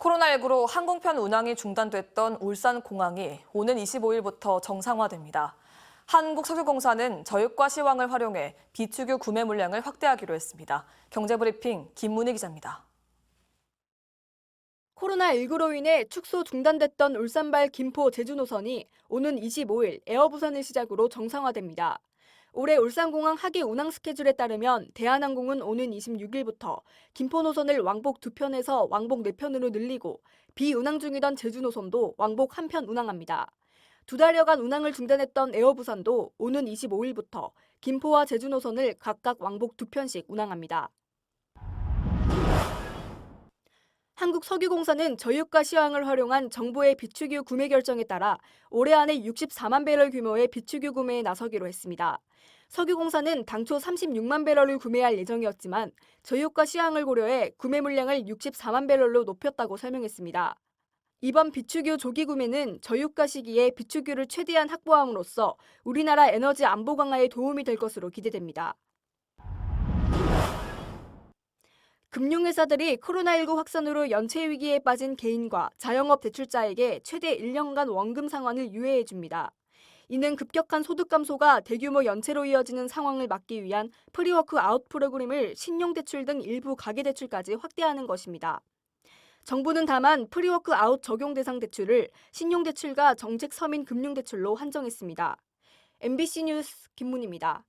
코로나19로 항공편 운항이 중단됐던 울산 공항이 오는 25일부터 정상화됩니다. 한국석유공사는 저유가 시황을 활용해 비축유 구매 물량을 확대하기로 했습니다. 경제브리핑 김문희 기자입니다. 코로나19로 인해 축소 중단됐던 울산발 김포 제주 노선이 오는 25일 에어부산을 시작으로 정상화됩니다. 올해 울산공항 하계 운항 스케줄에 따르면 대한항공은 오는 26일부터 김포 노선을 왕복 2편에서 왕복 4편으로 늘리고 비운항 중이던 제주 노선도 왕복 1편 운항합니다. 두 달여간 운항을 중단했던 에어부산도 오는 25일부터 김포와 제주 노선을 각각 왕복 2편씩 운항합니다. 한국석유공사는 저유가 시황을 활용한 정부의 비축유 구매 결정에 따라 올해 안에 64만 배럴 규모의 비축유 구매에 나서기로 했습니다. 석유공사는 당초 36만 배럴을 구매할 예정이었지만 저유가 시황을 고려해 구매 물량을 64만 배럴로 높였다고 설명했습니다. 이번 비축유 조기 구매는 저유가 시기에 비축유를 최대한 확보함으로써 우리나라 에너지 안보 강화에 도움이 될 것으로 기대됩니다. 금융회사들이 코로나19 확산으로 연체 위기에 빠진 개인과 자영업 대출자에게 최대 1년간 원금 상환을 유예해 줍니다. 이는 급격한 소득 감소가 대규모 연체로 이어지는 상황을 막기 위한 프리워크 아웃 프로그램을 신용대출 등 일부 가계대출까지 확대하는 것입니다. 정부는 다만 프리워크 아웃 적용 대상 대출을 신용대출과 정책 서민 금융대출로 한정했습니다. MBC 뉴스 김문입니다.